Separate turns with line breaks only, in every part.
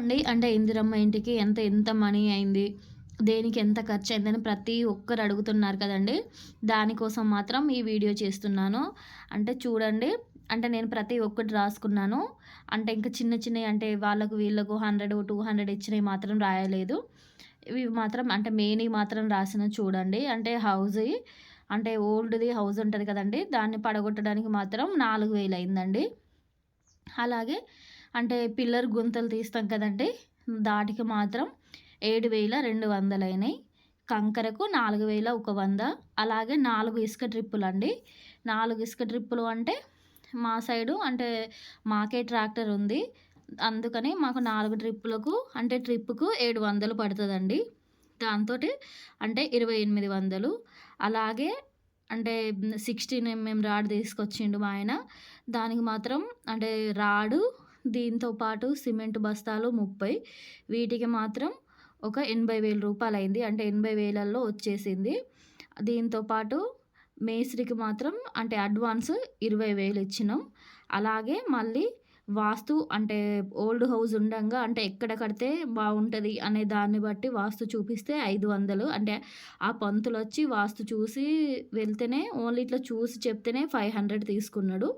అండి అంటే ఇందిరమ్మ ఇంటికి ఎంత ఎంత మనీ అయింది? దేనికి ఎంత ఖర్చు అయిందని ప్రతి ఒక్కరు అడుగుతున్నారు కదండి. దానికోసం మాత్రం ఈ వీడియో చేస్తున్నాను. అంటే చూడండి. అంటే నేను ప్రతి ఒక్కటి రాసుకున్నాను. అంటే ఇంకా చిన్న చిన్నవి అంటే వాళ్ళకు వీళ్ళకు హండ్రెడ్ టూ హండ్రెడ్ ఇచ్చినవి మాత్రం రాయలేదు. ఇవి మాత్రం అంటే మెయిన్ మాత్రం రాసిన చూడండి. అంటే హౌస్ అంటే ఓల్డ్ది హౌస్ ఉంటుంది కదండి. దాన్ని పడగొట్టడానికి మాత్రం నాలుగు వేలు అయిందండి. అలాగే అంటే పిల్లర్ గుంతలు తీస్తాం కదండి దాటికి మాత్రం ఏడు వేల రెండు వందలు అయినాయి కంకరకు నాలుగు వేల ఒక వంద. అలాగే నాలుగు ఇసుక ట్రిప్పులు అండి నాలుగు ఇసుక ట్రిప్పులు అంటే మా సైడు అంటే మాకే ట్రాక్టర్ ఉంది. అందుకని మాకు నాలుగు ట్రిప్పులకు అంటే ట్రిప్పుకు ఏడు వందలు పడుతుందండి. దాంతో అంటే ఇరవై ఎనిమిది వందలు. అలాగే అంటే సిక్స్టీన్ ఎంఎం రాడ్ తీసుకొచ్చిండు మా ఆయన. దానికి మాత్రం అంటే రాడు దీంతో పాటు సిమెంట్ బస్తాలు ముప్పై. వీటికి మాత్రం ఒక ఎనభై వేల రూపాయలు అయింది అంటే ఎనభై వేలల్లో వచ్చేసింది. దీంతో పాటు మేస్త్రికి మాత్రం అంటే అడ్వాన్స్ ఇరవై వేలు ఇచ్చినాం. అలాగే మళ్ళీ వాస్తు అంటే ఓల్డ్ హౌస్ ఉండగా అంటే ఎక్కడ కడితే బాగుంటుంది అనే దాన్ని బట్టి వాస్తు చూపిస్తే ఐదు వందలు. అంటే ఆ పంతులు వచ్చి వాస్తు చూసి వెళ్తేనే ఓన్లీ ఇట్లా చూసి చెప్తేనే ఫైవ్ హండ్రెడ్ తీసుకున్నాడు.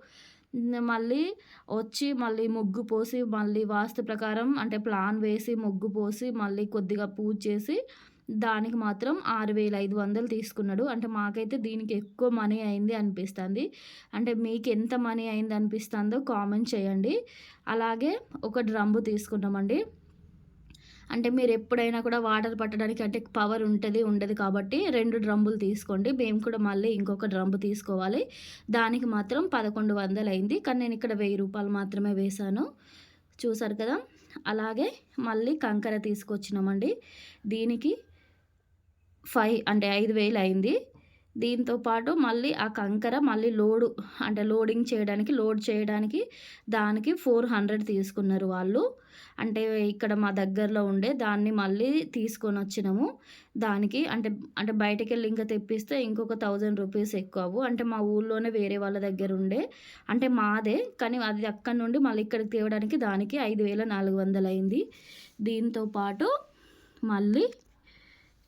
మళ్ళీ వచ్చి మళ్ళీ ముగ్గు పోసి మళ్ళీ వాస్తు ప్రకారం అంటే ప్లాన్ వేసి ముగ్గు పోసి మళ్ళీ కొద్దిగా పూజ చేసి దానికి మాత్రం ఆరు వేల ఐదు వందలు తీసుకున్నాడు. అంటే మాకైతే దీనికి ఎక్కువ మనీ అయింది అనిపిస్తుంది. అంటే మీకు ఎంత మనీ అయింది అనిపిస్తుందో కామెంట్ చేయండి. అలాగే ఒక డ్రమ్ము తీసుకున్నామండి. అంటే మీరు ఎప్పుడైనా కూడా వాటర్ పట్టడానికి అంటే పవర్ ఉంటుంది ఉండదు కాబట్టి రెండు డ్రమ్ములు తీసుకోండి. మేము కూడా మళ్ళీ ఇంకొక డ్రమ్ము తీసుకోవాలి. దానికి మాత్రం పదకొండు వందలు అయింది కానీ నేను ఇక్కడ వెయ్యి రూపాయలు మాత్రమే వేశాను. చూసారు కదా? అలాగే మళ్ళీ కంకర తీసుకొచ్చినామండి. దీనికి ఫైవ్ అంటే ఐదు వేలు అయింది దీంతో పాటు మళ్ళీ ఆ కంకర మళ్ళీ లోడు అంటే లోడింగ్ చేయడానికి లోడ్ చేయడానికి దానికి ఫోర్ హండ్రెడ్ తీసుకున్నారు వాళ్ళు. అంటే ఇక్కడ మా దగ్గరలో ఉండే దాన్ని మళ్ళీ తీసుకొని వచ్చినాము. దానికి అంటే అంటే బయటకు వెళ్ళి ఇంకా తెప్పిస్తే ఇంకొక థౌజండ్ రూపీస్ ఎక్కువ అంటే మా ఊళ్ళోనే వేరే వాళ్ళ దగ్గర ఉండే. అంటే మాదే కానీ అది అక్కడి నుండి మళ్ళీ ఇక్కడికి తేవడానికి దానికి ఐదు వేల నాలుగు వందలు అయింది. దీంతో పాటు మళ్ళీ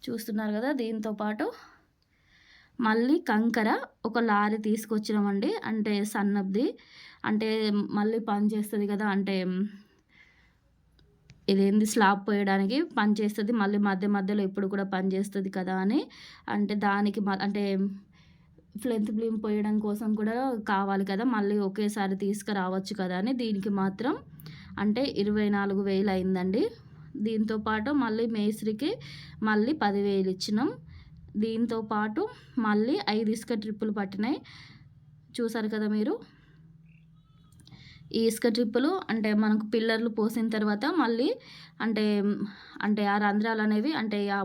చూస్తున్నారు కదా దీంతో పాటు మళ్ళీ కంకర ఒక లారీ తీసుకొచ్చినామండి. అంటే సన్నబ్ది అంటే మళ్ళీ పని చేస్తుంది కదా అంటే ఇదేంది స్లాబ్ పోయడానికి పని చేస్తుంది. మళ్ళీ మధ్య మధ్యలో ఎప్పుడు కూడా పని చేస్తుంది కదా అని. అంటే దానికి అంటే ఫ్లెంత్ బ్లీమ్ పోయడం కోసం కూడా కావాలి కదా మళ్ళీ ఒకేసారి తీసుకురావచ్చు కదా అని దీనికి మాత్రం. అంటే ఇరవై నాలుగు వేలు అయిందండి. దీంతో పాటు మళ్ళీ మేస్త్రికి మళ్ళీ పదివేలు ఇచ్చినాం. దీంతో పాటు మళ్ళీ ఐదు ఇసుక ట్రిప్పులు పట్టినాయి. చూసారు కదా మీరు? ఈ ఇసుక ట్రిప్పులు అంటే మనకు పిల్లర్లు పోసిన తర్వాత మళ్ళీ అంటే అంటే ఆ రంధ్రాలు అనేవి అంటే ఆ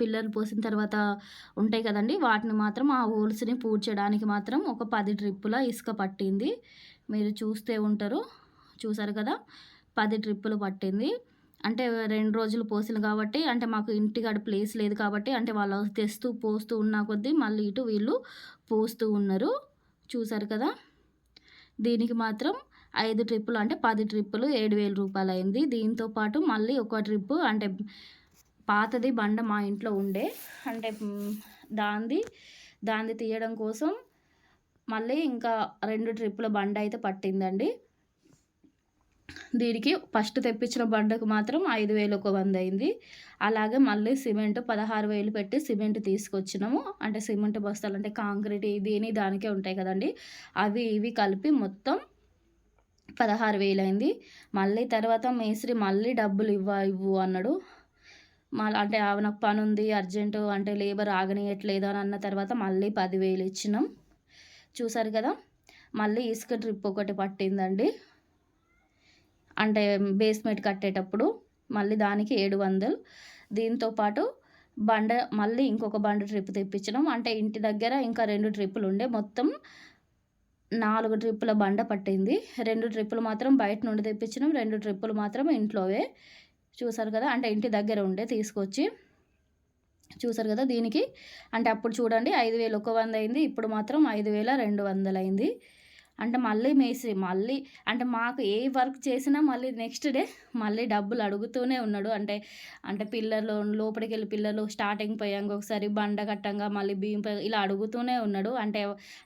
పిల్లర్లు పోసిన తర్వాత ఉంటాయి కదండి. వాటిని మాత్రం ఆ హోల్స్ని పూడ్చడానికి మాత్రం ఒక పది ట్రిప్పుల ఇసుక పట్టింది. మీరు చూస్తే ఉంటారు. చూసారు కదా? పది ట్రిప్పులు పట్టింది. అంటే రెండు రోజులు పోసిన కాబట్టి అంటే మాకు ఇంటికాడ ప్లేస్ లేదు కాబట్టి అంటే వాళ్ళు తెస్తూ పోస్తూ ఉన్న కొద్దీ మళ్ళీ ఇటు వీళ్ళు పోస్తూ ఉన్నారు. చూసారు కదా? దీనికి మాత్రం ఐదు ట్రిప్పులు అంటే పది ట్రిప్పులు ఏడు వేల రూపాయలు అయింది. దీంతో పాటు మళ్ళీ ఒక ట్రిప్పు అంటే పాతది బండ మా ఇంట్లో ఉండే అంటే దాంది దాన్ని తీయడం కోసం మళ్ళీ ఇంకా రెండు ట్రిప్పుల బండ అయితే పట్టిందండి. దీనికి ఫస్ట్ తెప్పించిన బండకు మాత్రం ఐదు వేలు ఒక వంద అయింది. అలాగే మళ్ళీ సిమెంట్ పదహారు వేలు పెట్టి సిమెంట్ తీసుకొచ్చినాము. అంటే సిమెంట్ బస్తాలు అంటే కాంక్రీట్ దీని దానికే ఉంటాయి కదండి. అవి ఇవి కలిపి మొత్తం పదహారు వేలు అయింది. మళ్ళీ తర్వాత మేస్త్రి మళ్ళీ డబ్బులు ఇవ్వ ఇవ్వు అన్నాడు. మళ్ళీ అంటే నాకు పని ఉంది అర్జెంటు అంటే లేబర్ ఆగనియట్లేదు అని అన్న తర్వాత మళ్ళీ పదివేలు ఇచ్చినాం. చూసారు కదా? మళ్ళీ ఇసుక ట్రిప్ ఒకటి పట్టిందండి. అంటే బేస్మెంట్ కట్టేటప్పుడు మళ్ళీ దానికి ఏడు వందలు. దీంతో పాటు బండ మళ్ళీ ఇంకొక బండ ట్రిప్ తెప్పించడం అంటే ఇంటి దగ్గర ఇంకా రెండు ట్రిప్పులు ఉండే. మొత్తం నాలుగు ట్రిప్పుల బండ పట్టింది. రెండు ట్రిప్పులు మాత్రం బయట నుండి తెప్పించినాం. రెండు ట్రిప్పులు మాత్రం ఇంట్లోవే. చూసారు కదా? అంటే ఇంటి దగ్గర ఉండే తీసుకొచ్చి. చూసారు కదా? దీనికి అంటే అప్పుడు చూడండి ఐదు వేలు ఒక వంద అయింది. ఇప్పుడు మాత్రం ఐదు వేల రెండు వందలు అయింది అంటే మళ్ళీ మేసి మళ్ళీ అంటే మాకు ఏ వర్క్ చేసినా మళ్ళీ నెక్స్ట్ డే మళ్ళీ డబ్బులు అడుగుతూనే ఉన్నాడు. అంటే అంటే పిల్లలు లోపలికి వెళ్ళి పిల్లలు స్టార్టింగ్ పోయాక ఒకసారి బండ కట్టంగా మళ్ళీ బియ్యం ఇలా అడుగుతూనే ఉన్నాడు. అంటే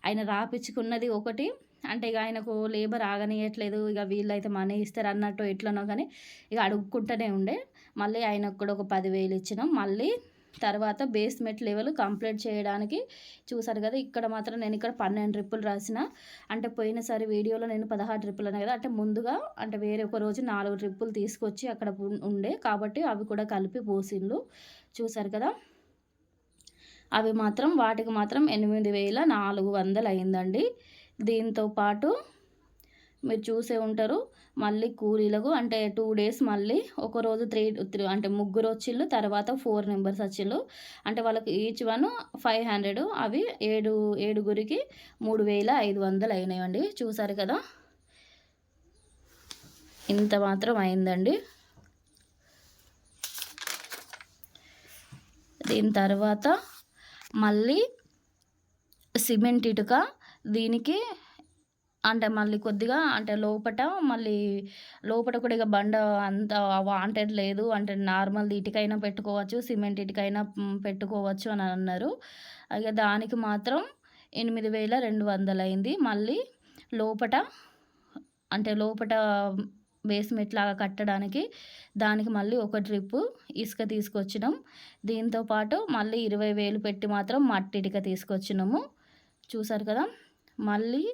ఆయన రాపించుకున్నది ఒకటి. అంటే ఇక ఆయనకు లేబర్ ఆగనియట్లేదు. ఇక వీళ్ళైతే మనీ ఇస్తారు అన్నట్టు ఎట్లనో కానీ ఇక అడుక్కుంటూనే ఉండే. మళ్ళీ ఆయనకు కూడా ఒక పదివేలు ఇచ్చినాం. మళ్ళీ తర్వాత బేస్మెంట్ లెవెల్ కంప్లీట్ చేయడానికి చూసారు కదా. ఇక్కడ మాత్రం నేను ఇక్కడ పన్నెండు ట్రిప్పులు రాసిన. అంటే పోయినసారి వీడియోలో నేను పదహారు ట్రిప్పులు అనే కదా. అంటే ముందుగా అంటే వేరే ఒక రోజు నాలుగు ట్రిప్పులు తీసుకొచ్చి అక్కడ ఉండే. కాబట్టి అవి కూడా కలిపి పోసిండ్లు. చూసారు కదా. అవి మాత్రం వాటికి మాత్రం ఎనిమిది వేల నాలుగు వందలు అయిందండి. దీంతో పాటు మీరు చూసే ఉంటారు. మళ్ళీ కూలీలకు అంటే టూ డేస్ మళ్ళీ ఒకరోజు త్రీ త్రీ అంటే ముగ్గురు వచ్చిళ్ళు తర్వాత ఫోర్ మెంబర్స్ వచ్చిళ్ళు. అంటే వాళ్ళకి ఈచ్ వన్ ఫైవ్ హండ్రెడ్ అవి ఏడు ఏడుగురికి మూడు వేల ఐదు వందలు అయినాయండి. చూసారు కదా? ఇంత మాత్రం అయిందండి. దీని తర్వాత మళ్ళీ సిమెంట్ ఇటుక దీనికి అంటే మళ్ళీ కొద్దిగా అంటే లోపట మళ్ళీ లోపట కూడా ఇక బండ అంత వాంటెడ్ లేదు. అంటే నార్మల్ ఇటుకైనా పెట్టుకోవచ్చు సిమెంట్ ఇటుకైనా పెట్టుకోవచ్చు అని అన్నారు. ఇక దానికి మాత్రం ఎనిమిది వేల రెండు వందలు అయింది మళ్ళీ లోపట అంటే లోపట బేస్మెంట్ లాగా కట్టడానికి దానికి మళ్ళీ ఒక ట్రిప్పు ఇసుక తీసుకొచ్చినాం. దీంతో పాటు మళ్ళీ ఇరవై వేలు పెట్టి మాత్రం మట్టి ఇటుక తీసుకొచ్చినాము. చూసారు కదా? మళ్ళీ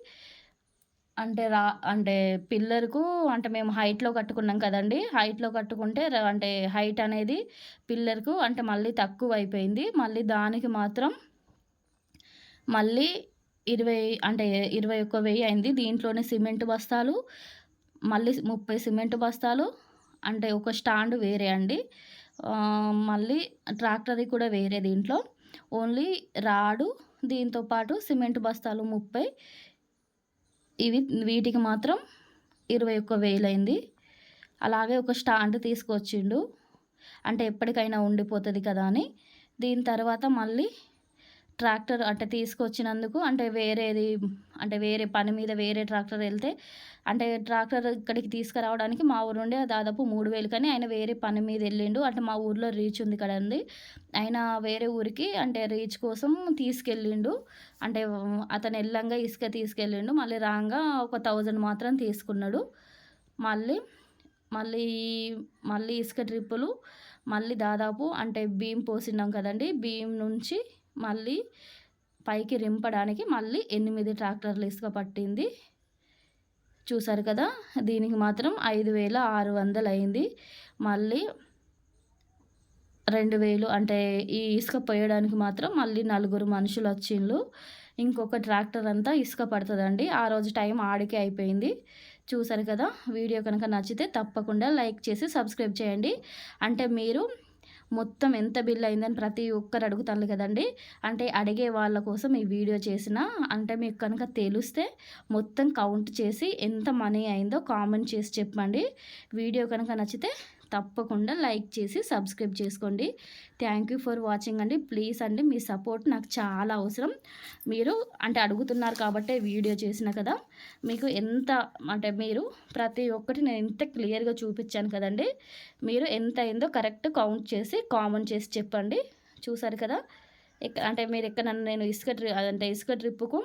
అంటే రా అంటే పిల్లర్కు అంటే మేము హైట్లో కట్టుకున్నాం కదండి. హైట్లో కట్టుకుంటే అంటే హైట్ అనేది పిల్లర్కు అంటే మళ్ళీ తక్కువ అయిపోయింది మళ్ళీ దానికి మాత్రం మళ్ళీ ఇరవై అంటే ఇరవై ఒక్క వెయ్యి అయింది. దీంట్లోనే సిమెంట్ బస్తాలు మళ్ళీ ముప్పై సిమెంట్ బస్తాలు అంటే ఒక స్టాండ్ వేరే అండి. మళ్ళీ ట్రాక్టరీ కూడా వేరే దీంట్లో. ఓన్లీ రాడు దీంతో పాటు సిమెంట్ బస్తాలు ముప్పై ఇవి వీటికి మాత్రం ఇరవై ఒక్క వేలైంది. అలాగే ఒక స్టాండ్ తీసుకొచ్చిండు. అంటే ఎప్పటికైనా ఉండిపోతుంది కదా అని. దీని తర్వాత మళ్ళీ ట్రాక్టర్ అంటే తీసుకొచ్చినందుకు అంటే వేరేది అంటే వేరే పని మీద వేరే ట్రాక్టర్ వెళ్తే అంటే ట్రాక్టర్ ఇక్కడికి తీసుకురావడానికి మా ఊరు నుండి దాదాపు మూడు వేలు కానీ ఆయన వేరే పని మీద వెళ్ళిండు. అంటే మా ఊర్లో రీచ్ ఉంది కదండి ఆయన వేరే ఊరికి అంటే రీచ్ కోసం తీసుకెళ్ళిండు. అంటే అతను వెళ్ళంగా ఇసుక తీసుకెళ్ళిండు. మళ్ళీ రాగా ఒక థౌజండ్ మాత్రం తీసుకున్నాడు. మళ్ళీ మళ్ళీ మళ్ళీ ఇసుక ట్రిప్పులు మళ్ళీ దాదాపు అంటే భీమ్ పోసినాం కదండి. భీమ్ నుంచి మళ్ళీ పైకి రింపడానికి మళ్ళీ ఎనిమిది ట్రాక్టర్లు ఇసుక పట్టింది. చూసారు కదా దీనికి మాత్రం ఐదు వేల ఆరు వందలు అయింది. మళ్ళీ రెండు వేలు అంటే ఈ ఇసుక పోయడానికి మాత్రం మళ్ళీ నలుగురు మనుషులు వచ్చిండ్రు. ఇంకొక ట్రాక్టర్ అంతా ఇసుక పడుతుందండి. ఆ రోజు టైం ఆడికే అయిపోయింది. చూసారు కదా వీడియో కనుక నచ్చితే తప్పకుండా లైక్ చేసి సబ్స్క్రైబ్ చేయండి. అంటే మీరు మొత్తం ఎంత బిల్ అయిందని ప్రతి ఒక్కరు అడుగుతారు కదండి. అంటే అడిగే వాళ్ళ కోసం ఈ వీడియో చేసిన అంటే మీకు కనుక తెలిస్తే మొత్తం కౌంట్ చేసి ఎంత మనీ అయిందో కామెంట్ చేసి చెప్పండి. వీడియో కనుక నచ్చితే తప్పకుండా లైక్ చేసి సబ్స్క్రైబ్ చేసుకోండి. థ్యాంక్ యూ ఫర్ వాచింగ్ అండి. ప్లీజ్ అండి మీ సపోర్ట్ నాకు చాలా అవసరం. మీరు అంటే అడుగుతున్నారు కాబట్టి వీడియో చేసిన కదా. మీకు ఎంత అంటే మీరు ప్రతి ఒక్కటి నేను ఎంత క్లియర్గా చూపించాను కదండి. మీరు ఎంత అయిందో కరెక్ట్ కౌంట్ చేసి కామెంట్ చేసి చెప్పండి. చూసారు కదా? అంటే మీరు ఎక్కడ నన్ను నేను ఇసుక ట్రి అంటే ఇసుక ట్రిప్పుకు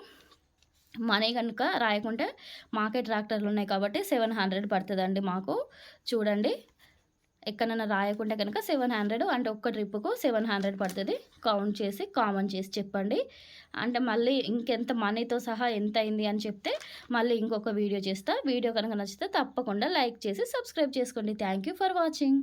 మనీ కనుక రాయకుంటే మాకే ట్రాక్టర్లు ఉన్నాయి కాబట్టి సెవెన్ హండ్రెడ్ పడుతుందండి మాకు. చూడండి. ఎక్కడైనా రాయకుంటే కనుక సెవెన్ హండ్రెడ్ అంటే ఒక్క ట్రిప్కు సెవెన్ హండ్రెడ్ పడుతుంది. కౌంట్ చేసి కామన్ చేసి చెప్పండి. అంటే మళ్ళీ ఇంకెంత మనీతో సహా ఎంత అయింది అని చెప్తే మళ్ళీ ఇంకొక వీడియో చేస్తా. వీడియో కనుక నచ్చితే తప్పకుండా లైక్ చేసి సబ్స్క్రైబ్ చేసుకోండి. Thank for watching.